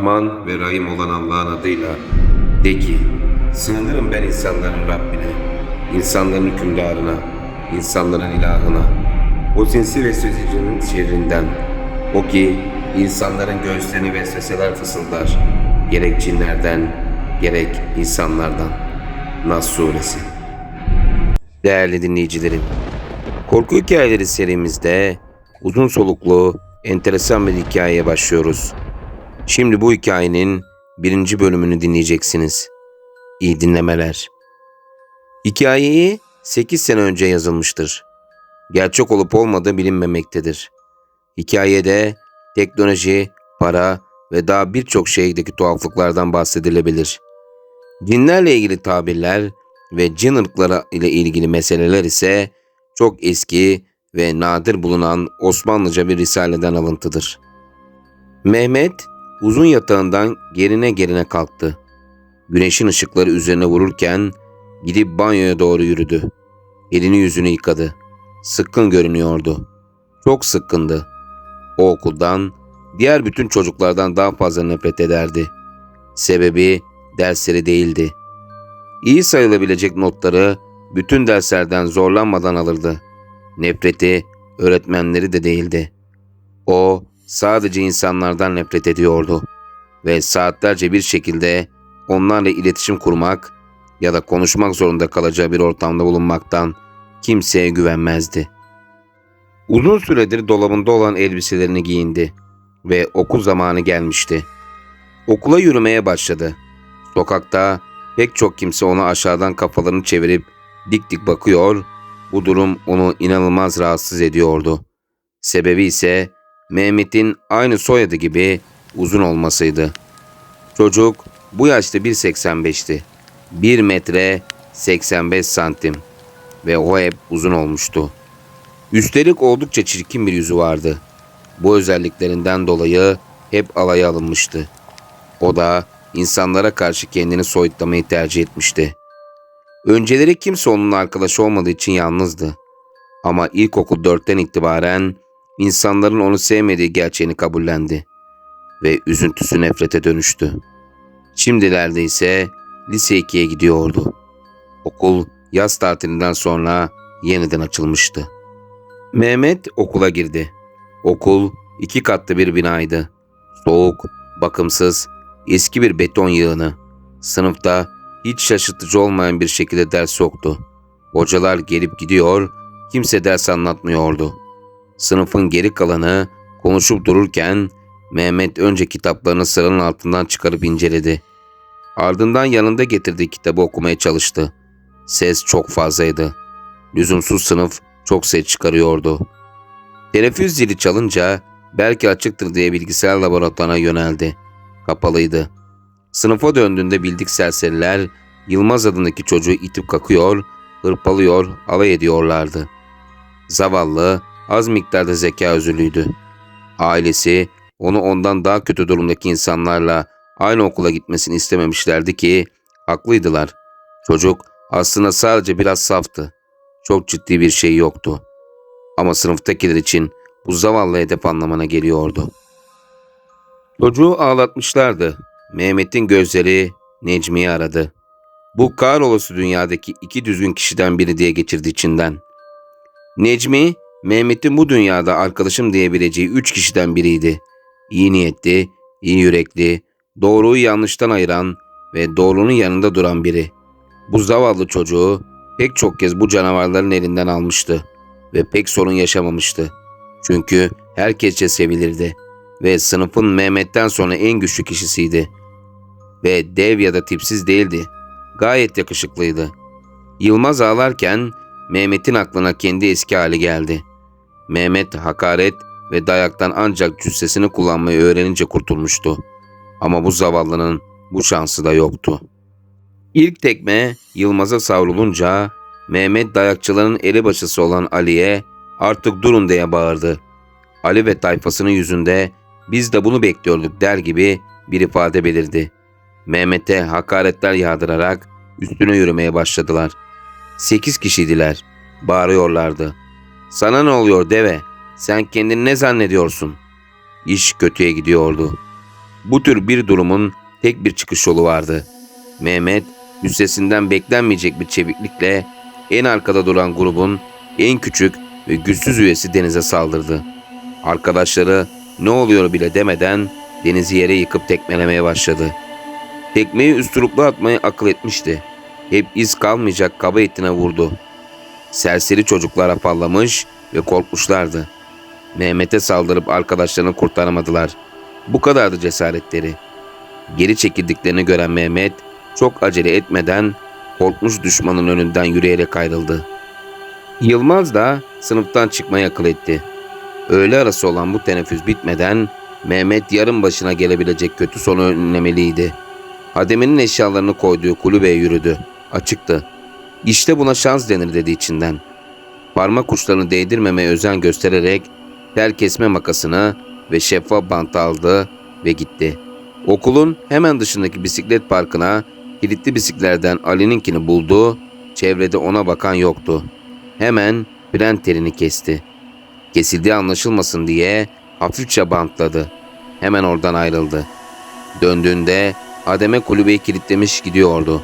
Rahman ve Rahim olan Allah'ın adıyla de ki, sığınırım ben insanların Rabbine, insanların hükümdarına, insanların ilahına, o sinsi vesvesecinin şerrinden, o ki insanların göğüslerini vesveseler fısıldar, gerek cinlerden, gerek insanlardan. Nas Suresi Değerli dinleyicilerim, Korku Hikayeleri serimizde uzun soluklu, enteresan bir hikayeye başlıyoruz. Şimdi bu hikayenin birinci bölümünü dinleyeceksiniz. İyi dinlemeler. Hikayeyi 8 sene önce yazılmıştır. Gerçek olup olmadığı bilinmemektedir. Hikayede teknoloji, para ve daha birçok şeydeki tuhaflıklardan bahsedilebilir. Dinlerle ilgili tabirler ve cin ırkları ile ilgili meseleler ise çok eski ve nadir bulunan Osmanlıca bir risaleden alıntıdır. Mehmet uzun yatağından gerine gerine kalktı. Güneşin ışıkları üzerine vururken gidip banyoya doğru yürüdü. Elini yüzünü yıkadı. Sıkkın görünüyordu. Çok sıkkındı. O okuldan diğer bütün çocuklardan daha fazla nefret ederdi. Sebebi dersleri değildi. İyi sayılabilecek notları bütün derslerden zorlanmadan alırdı. Nefreti öğretmenleri de değildi. O sadece insanlardan nefret ediyordu ve saatlerce bir şekilde onlarla iletişim kurmak ya da konuşmak zorunda kalacağı bir ortamda bulunmaktan kimseye güvenmezdi. Uzun süredir dolabında olan elbiselerini giyindi ve okul zamanı gelmişti. Okula yürümeye başladı. Sokakta pek çok kimse ona aşağıdan kafalarını çevirip dik dik bakıyor, bu durum onu inanılmaz rahatsız ediyordu. Sebebi ise Mehmet'in aynı soyadı gibi uzun olmasıydı. Çocuk bu yaşta 1.85'ti. 1 metre 85 santim ve o hep uzun olmuştu. Üstelik oldukça çirkin bir yüzü vardı. Bu özelliklerinden dolayı hep alaya alınmıştı. O da insanlara karşı kendini soyutlamayı tercih etmişti. Önceleri kimse onun arkadaşı olmadığı için yalnızdı. Ama ilkokul dörtten itibaren insanların onu sevmediği gerçeğini kabullendi ve üzüntüsü nefrete dönüştü. Şimdilerde ise lise 2'ye gidiyordu. Okul yaz tatilinden sonra yeniden açılmıştı. Mehmet okula girdi. Okul iki katlı bir binaydı. Soğuk, bakımsız, eski bir beton yığını. Sınıfta hiç şaşırtıcı olmayan bir şekilde ders yoktu. Hocalar gelip gidiyor, kimse ders anlatmıyordu. Sınıfın geri kalanı konuşup dururken Mehmet önce kitaplarını sıranın altından çıkarıp inceledi. Ardından yanında getirdiği kitabı okumaya çalıştı. Ses çok fazlaydı. Lüzumsuz sınıf çok ses çıkarıyordu. Teneffüs zili çalınca belki açıktır diye bilgisayar laboratuvarına yöneldi. Kapalıydı. Sınıfa döndüğünde bildik serseriler Yılmaz adındaki çocuğu itip kakıyor, hırpalıyor, alay ediyorlardı. Zavallı, az miktarda zeka özürlüydü. Ailesi onu ondan daha kötü durumdaki insanlarla aynı okula gitmesini istememişlerdi ki haklıydılar. Çocuk aslında sadece biraz saftı. Çok ciddi bir şey yoktu. Ama sınıftakiler için bu zavallı hedef anlamına geliyordu. Çocuğu ağlatmışlardı. Mehmet'in gözleri Necmi'yi aradı. Bu kahrolası dünyadaki iki düzgün kişiden biri diye geçirdi içinden. Necmi, Mehmet'in bu dünyada arkadaşım diyebileceği üç kişiden biriydi. İyi niyetli, iyi yürekli, doğruyu yanlıştan ayıran ve doğrunun yanında duran biri. Bu zavallı çocuğu pek çok kez bu canavarların elinden almıştı ve pek sorun yaşamamıştı. Çünkü herkesçe sevilirdi ve sınıfın Mehmet'ten sonra en güçlü kişisiydi. Ve dev ya da tipsiz değildi. Gayet yakışıklıydı. Yılmaz ağlarken Mehmet'in aklına kendi eski hali geldi. Mehmet hakaret ve dayaktan ancak cüssesini kullanmayı öğrenince kurtulmuştu. Ama bu zavallının bu şansı da yoktu. İlk tekme Yılmaz'a savrulunca Mehmet dayakçıların elebaşısı olan Ali'ye artık durun diye bağırdı. Ali ve tayfasının yüzünde biz de bunu bekliyorduk der gibi bir ifade belirdi. Mehmet'e hakaretler yağdırarak üstüne yürümeye başladılar. Sekiz kişiydiler. Bağırıyorlardı. Sana ne oluyor deve? Sen kendini ne zannediyorsun? İş kötüye gidiyordu. Bu tür bir durumun tek bir çıkış yolu vardı. Mehmet, üstesinden beklenmeyecek bir çeviklikle en arkada duran grubun en küçük ve güçsüz üyesi Deniz'e saldırdı. Arkadaşları ne oluyor bile demeden Deniz'i yere yıkıp tekmelemeye başladı. Tekmeyi üstüruplu atmayı akıl etmişti. Hep iz kalmayacak kaba etine vurdu. Serseri çocuklar afallamış ve korkmuşlardı. Mehmet'e saldırıp arkadaşlarını kurtaramadılar. Bu kadardı cesaretleri. Geri çekildiklerini gören Mehmet çok acele etmeden korkmuş düşmanın önünden yürüyerek ayrıldı. Yılmaz da sınıftan çıkmayı akıl etti. Öğle arası olan bu teneffüs bitmeden Mehmet yarın başına gelebilecek kötü sonu önlemeliydi. Hademe'nin eşyalarını koyduğu kulübeye yürüdü. Açıktı. İşte buna şans denir dedi içinden. Parmak uçlarını değdirmemeye özen göstererek tel kesme makasını ve şeffaf bantı aldı ve gitti. Okulun hemen dışındaki bisiklet parkına kilitli bisiklerden Ali'ninkini buldu. Çevrede ona bakan yoktu. Hemen fren telini kesti. Kesildiği anlaşılmasın diye hafifçe bantladı. Hemen oradan ayrıldı. Döndüğünde Adem'e kulübeyi kilitlemiş gidiyordu.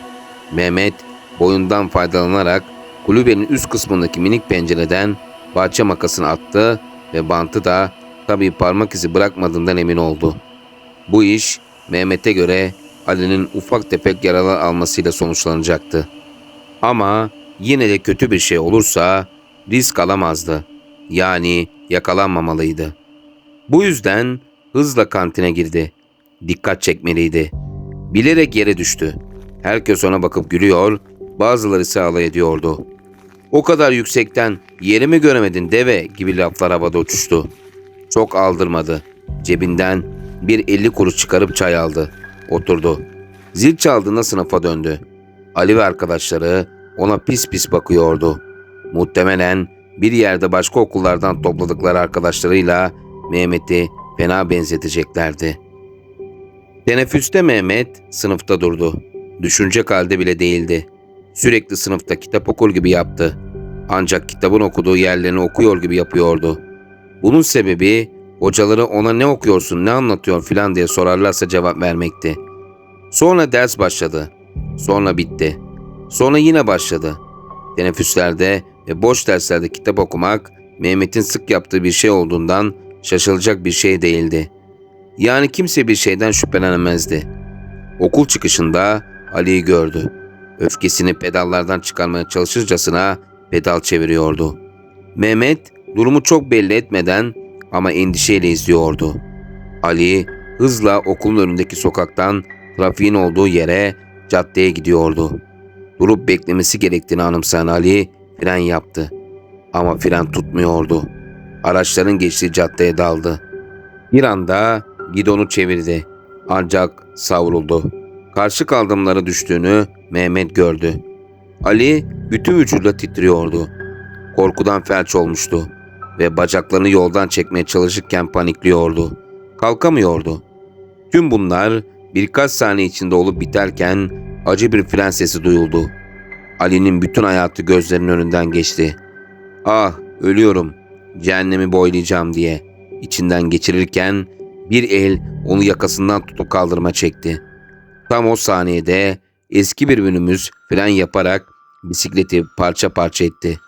Mehmet boyundan faydalanarak kulübenin üst kısmındaki minik pencereden bahçe makasını attı ve bantı da tabii parmak izi bırakmadığından emin oldu. Bu iş Mehmet'e göre Ali'nin ufak tefek yaralar almasıyla sonuçlanacaktı. Ama yine de kötü bir şey olursa risk alamazdı. Yani yakalanmamalıydı. Bu yüzden hızla kantine girdi. Dikkat çekmeliydi. Bilerek yere düştü. Herkes ona bakıp gülüyor, bazıları ise alay ediyordu. O kadar yüksekten yeri mi göremedin deve gibi laflar havada uçuştu. Çok aldırmadı. Cebinden bir elli kuruş çıkarıp çay aldı. Oturdu. Zil çaldığında sınıfa döndü. Ali ve arkadaşları ona pis pis bakıyordu. Muhtemelen bir yerde başka okullardan topladıkları arkadaşlarıyla Mehmet'i fena benzeteceklerdi. Teneffüste Mehmet sınıfta durdu. Düşünecek halde bile değildi. Sürekli sınıfta kitap okur gibi yaptı. Ancak kitabın okuduğu yerlerini okuyor gibi yapıyordu. Bunun sebebi hocaları ona ne okuyorsun ne anlatıyor filan diye sorarlarsa cevap vermekti. Sonra ders başladı. Sonra bitti. Sonra yine başladı. Teneffüslerde ve boş derslerde kitap okumak Mehmet'in sık yaptığı bir şey olduğundan şaşılacak bir şey değildi. Yani kimse bir şeyden şüphelenemezdi. Okul çıkışında Ali'yi gördü. Öfkesini pedallardan çıkarmaya çalışırcasına pedal çeviriyordu. Mehmet durumu çok belli etmeden ama endişeyle izliyordu. Ali hızla okulun önündeki sokaktan trafiğin olduğu yere caddeye gidiyordu. Durup beklemesi gerektiğini anımsayan Ali fren yaptı. Ama fren tutmuyordu. Araçların geçtiği caddeye daldı. Bir anda gidonu çevirdi. Ancak savruldu. Karşı kaldırımlara düştüğünü Mehmet gördü. Ali bütün vücuduyla titriyordu. Korkudan felç olmuştu ve bacaklarını yoldan çekmeye çalışırken panikliyordu. Kalkamıyordu. Tüm bunlar birkaç saniye içinde olup biterken acı bir fren sesi duyuldu. Ali'nin bütün hayatı gözlerinin önünden geçti. Ah ölüyorum, cehennemi boylayacağım diye içinden geçirirken bir el onu yakasından tutup kaldırma çekti. Tam o saniyede eski bir ünümüz fren yaparak bisikleti parça parça etti.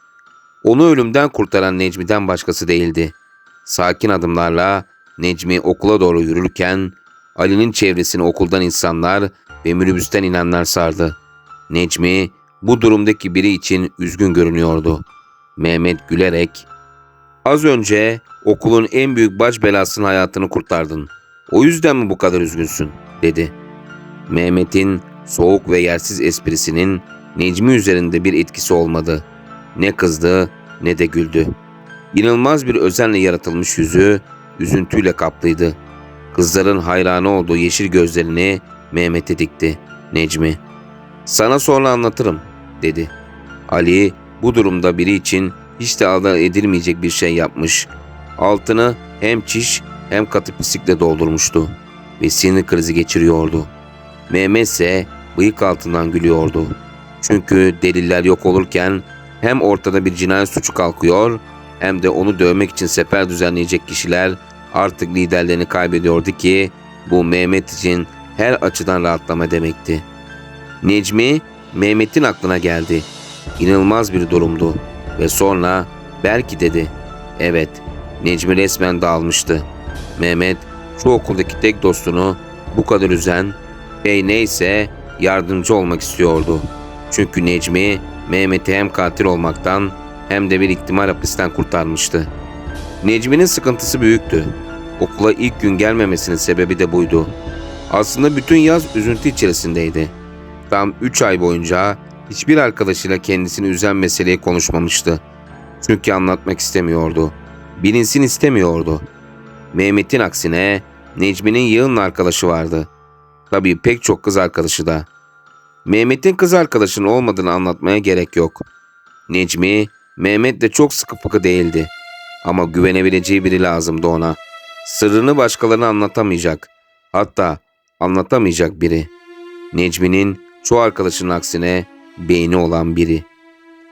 Onu ölümden kurtaran Necmi'den başkası değildi. Sakin adımlarla Necmi okula doğru yürürken Ali'nin çevresini okuldan insanlar ve minibüsten inenler sardı. Necmi bu durumdaki biri için üzgün görünüyordu. Mehmet gülerek Az önce okulun en büyük baş belasının hayatını kurtardın. O yüzden mi bu kadar üzgünsün? dedi. Mehmet'in soğuk ve yersiz esprisinin Necmi üzerinde bir etkisi olmadı. Ne kızdı ne de güldü. İnanılmaz bir özenle yaratılmış yüzü üzüntüyle kaplıydı. Kızların hayranı olduğu yeşil gözlerini Mehmet'e dikti. Necmi. Sana sonra anlatırım dedi. Ali bu durumda biri için hiç de aldan edilmeyecek bir şey yapmış. Altını hem çiş hem katı pislikle doldurmuştu ve sinir krizi geçiriyordu. Mehmet ise bıyık altından gülüyordu. Çünkü deliller yok olurken hem ortada bir cinayet suçu kalkıyor hem de onu dövmek için sefer düzenleyecek kişiler artık liderlerini kaybediyordu ki Bu Mehmet için her açıdan rahatlama demekti. Necmi, Mehmet'in aklına geldi. İnanılmaz bir durumdu. Ve sonra belki dedi. Evet, Necmi resmen dağılmıştı. Mehmet, şu okuldaki tek dostunu bu kadar üzen, şey neyse yardımcı olmak istiyordu. Çünkü Necmi, Mehmet'i hem katil olmaktan hem de bir ihtimal hapisten kurtarmıştı. Necmi'nin sıkıntısı büyüktü. Okula ilk gün gelmemesinin sebebi de buydu. Aslında bütün yaz üzüntü içerisindeydi. Tam 3 ay boyunca hiçbir arkadaşıyla kendisini üzen meseleyi konuşmamıştı. Çünkü anlatmak istemiyordu. Bilinsin istemiyordu. Mehmet'in aksine Necmi'nin yığın arkadaşı vardı. Tabii pek çok kız arkadaşı da. Mehmet'in kız arkadaşının olmadığını anlatmaya gerek yok. Necmi, Mehmet de çok sıkı fıkı değildi. Ama güvenebileceği biri lazımdı ona. Sırrını başkalarına anlatamayacak. Hatta anlatamayacak biri. Necmi'nin çoğu arkadaşının aksine beyni olan biri.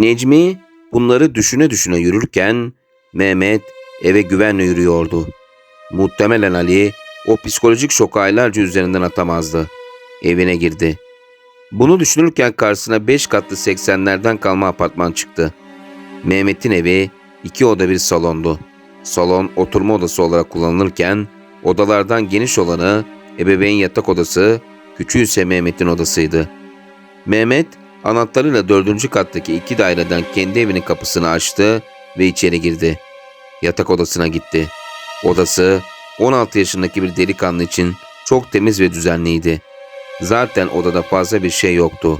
Necmi bunları düşüne düşüne yürürken Mehmet eve güvenle yürüyordu. Muhtemelen Ali o psikolojik şoku aylarca üzerinden atamazdı. Evine girdi. Bunu düşünürken karşısına 5 katlı 80'lerden kalma apartman çıktı. Mehmet'in evi iki oda bir salondu. Salon oturma odası olarak kullanılırken odalardan geniş olanı ebeveyn yatak odası, küçüğü ise Mehmet'in odasıydı. Mehmet anahtarıyla dördüncü kattaki iki daireden kendi evinin kapısını açtı ve içeri girdi. Yatak odasına gitti. Odası 16 yaşındaki bir delikanlı için çok temiz ve düzenliydi. Zaten odada fazla bir şey yoktu.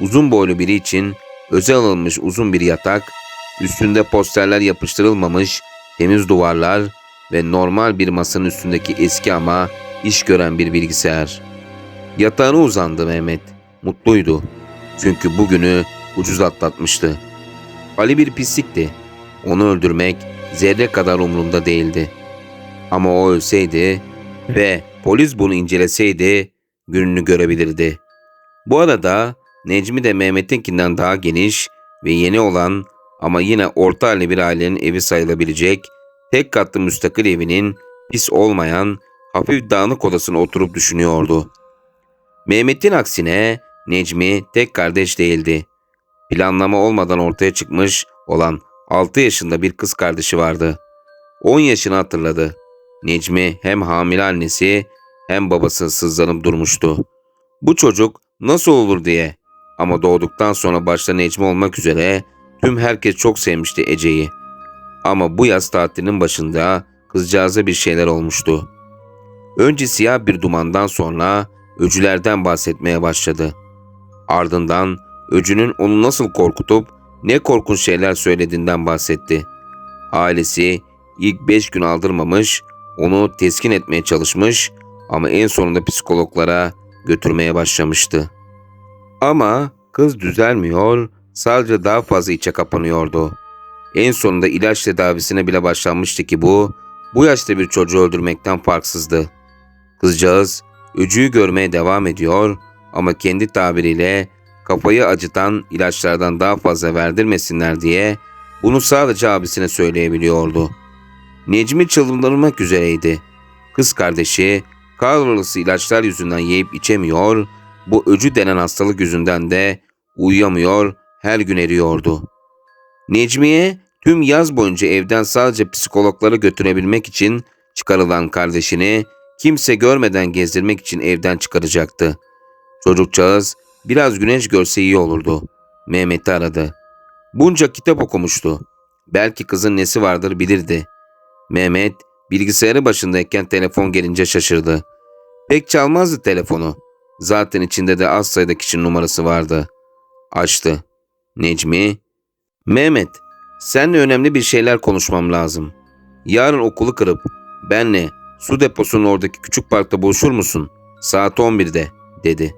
Uzun boylu biri için özel alınmış uzun bir yatak, üstünde posterler yapıştırılmamış, temiz duvarlar ve normal bir masanın üstündeki eski ama iş gören bir bilgisayar. Yatağına uzandı Mehmet. Mutluydu. Çünkü bugünü ucuz atlatmıştı. Ali bir pislikti. Onu öldürmek zerre kadar umurunda değildi. Ama o ölseydi ve polis bunu inceleseydi gününü görebilirdi. Bu arada Necmi de Mehmet'inkinden daha geniş ve yeni olan ama yine orta halli bir ailenin evi sayılabilecek tek katlı müstakil evinin pis olmayan hafif dağınık odasına oturup düşünüyordu. Mehmet'in aksine Necmi tek kardeş değildi. Planlama olmadan ortaya çıkmış olan 6 yaşında bir kız kardeşi vardı. 10 yaşını hatırladı. Necmi hem hamile annesi hem babası sızlanıp durmuştu. Bu çocuk nasıl olur diye. Ama doğduktan sonra başta Necmi olmak üzere tüm herkes çok sevmişti Ece'yi. Ama bu yaz tatilinin başında kızcağıza bir şeyler olmuştu. Önce siyah bir dumandan sonra öcülerden bahsetmeye başladı. Ardından öcünün onu nasıl korkutup ne korkunç şeyler söylediğinden bahsetti. Ailesi ilk beş gün aldırmamış, onu teskin etmeye çalışmış ama en sonunda psikologlara götürmeye başlamıştı. Ama kız düzelmiyor, sadece daha fazla içe kapanıyordu. En sonunda ilaç tedavisine bile başlanmıştı ki bu, bu yaşta bir çocuğu öldürmekten farksızdı. Kızcağız öcüyü görmeye devam ediyor ama kendi tabiriyle kafayı acıtan ilaçlardan daha fazla verdirmesinler diye bunu sadece abisine söyleyebiliyordu. Necmi çıldırmak üzereydi. Kız kardeşi kahrolası ilaçlar yüzünden yiyip içemiyor, bu öcü denen hastalık yüzünden de uyuyamıyor, her gün eriyordu. Necmiye tüm yaz boyunca evden sadece psikologları götürebilmek için çıkarılan kardeşini kimse görmeden gezdirmek için evden çıkaracaktı. Çocukcağız biraz güneş görse iyi olurdu. Mehmet'i aradı. Bunca kitap okumuştu. Belki kızın nesi vardır bilirdi. Mehmet bilgisayarı başındayken telefon gelince şaşırdı. Pek çalmazdı telefonu. Zaten içinde de az sayıda kişinin numarası vardı. Açtı. Necmi. Mehmet, seninle önemli bir şeyler konuşmam lazım. Yarın okulu kırıp benle su deposunun oradaki küçük parkta buluşur musun? Saat 11'de, dedi.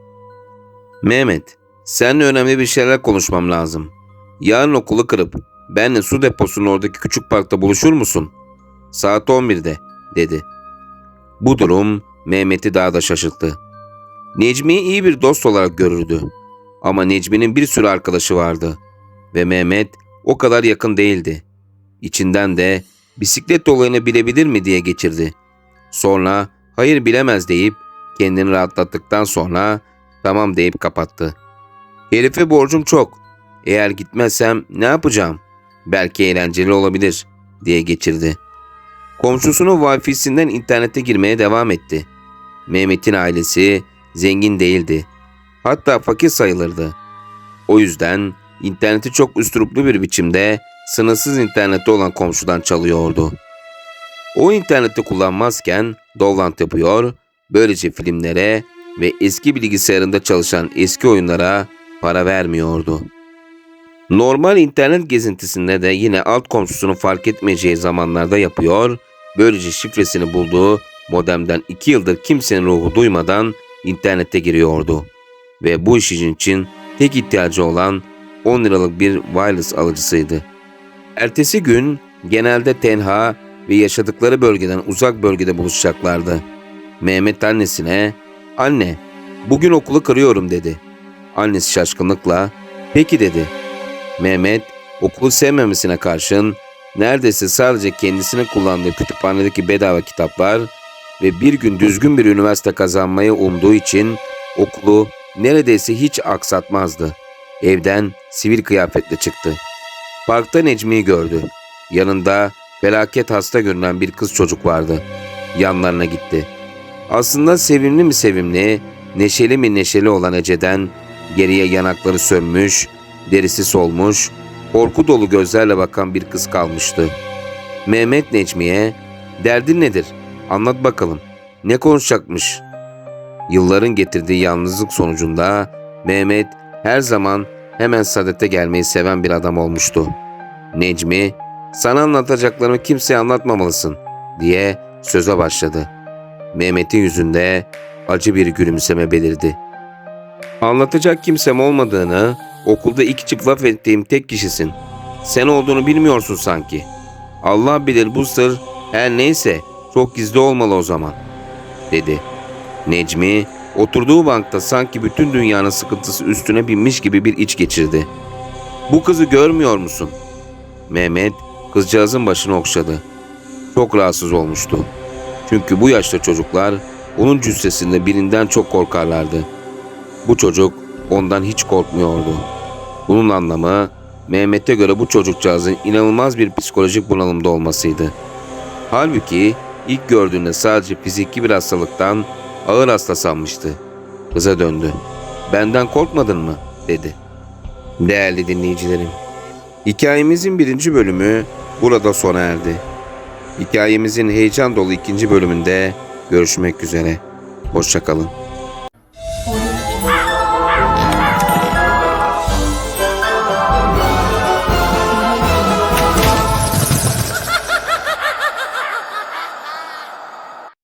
Mehmet, seninle önemli bir şeyler konuşmam lazım. Yarın okulu kırıp benle su deposunun oradaki küçük parkta buluşur musun? Saat 11'de, dedi. Bu durum Mehmet'i daha da şaşırttı. Necmi'yi iyi bir dost olarak görürdü. Ama Necmi'nin bir sürü arkadaşı vardı. Ve Mehmet o kadar yakın değildi. İçinden de bisiklet olayını bilebilir mi diye geçirdi. Sonra hayır bilemez deyip kendini rahatlattıktan sonra tamam deyip kapattı. Herife borcum çok. Eğer gitmezsem ne yapacağım? Belki eğlenceli olabilir diye geçirdi. Komşusunun wifi'sinden internete girmeye devam etti. Mehmet'in ailesi zengin değildi. Hatta fakir sayılırdı. O yüzden interneti çok üsturuplu bir biçimde sınırsız internette olan komşudan çalıyordu. O interneti kullanmazken Dovlant yapıyor, böylece filmlere ve eski bilgisayarında çalışan eski oyunlara para vermiyordu. Normal internet gezintisinde de yine alt komşusunu fark etmeyeceği zamanlarda yapıyor, böylece şifresini bulduğu modemden 2 yıldır kimsenin ruhu duymadan internete giriyordu. Ve bu iş için tek ihtiyacı olan 10 liralık bir wireless alıcısıydı. Ertesi gün genelde tenha ve yaşadıkları bölgeden uzak bölgede buluşacaklardı. Mehmet annesine, ''Anne, bugün okulu kırıyorum.'' dedi. Annesi şaşkınlıkla, ''Peki.'' dedi. Mehmet, okulu sevmemesine karşın neredeyse sadece kendisinin kullandığı kütüphanedeki bedava kitaplar ve bir gün düzgün bir üniversite kazanmayı umduğu için okulu neredeyse hiç aksatmazdı. Evden sivil kıyafetle çıktı. Parkta Necmi'yi gördü. Yanında felaket hasta görünen bir kız çocuk vardı. Yanlarına gitti. Aslında sevimli mi sevimli, neşeli mi neşeli olan Ece'den geriye yanakları sönmüş, derisi solmuş, korku dolu gözlerle bakan bir kız kalmıştı. Mehmet Necmi'ye, derdin nedir? Anlat bakalım. Ne konuşacakmış? Yılların getirdiği yalnızlık sonucunda Mehmet her zaman hemen sadete gelmeyi seven bir adam olmuştu. Necmi, sana anlatacaklarımı kimseye anlatmamalısın diye söze başladı. Mehmet'in yüzünde acı bir gülümseme belirdi. Anlatacak kimsem olmadığını, okulda iki çift laf ettiğim tek kişisin. Sen olduğunu bilmiyorsun sanki. Allah bilir bu sır her neyse çok gizli olmalı o zaman, dedi. Necmi oturduğu bankta sanki bütün dünyanın sıkıntısı üstüne binmiş gibi bir iç geçirdi. Bu kızı görmüyor musun? Mehmet kızcağızın başını okşadı. Çok rahatsız olmuştu. Çünkü bu yaşta çocuklar onun cüssesinde birinden çok korkarlardı. Bu çocuk ondan hiç korkmuyordu. Bunun anlamı Mehmet'e göre bu çocukcağızın inanılmaz bir psikolojik bunalımda olmasıydı. Halbuki ilk gördüğünde sadece fiziki bir hastalıktan ağır hasta sanmıştı. Kıza döndü. Benden korkmadın mı? dedi. Değerli dinleyicilerim. Hikayemizin birinci bölümü burada sona erdi. Hikayemizin heyecan dolu ikinci bölümünde görüşmek üzere. Hoşçakalın.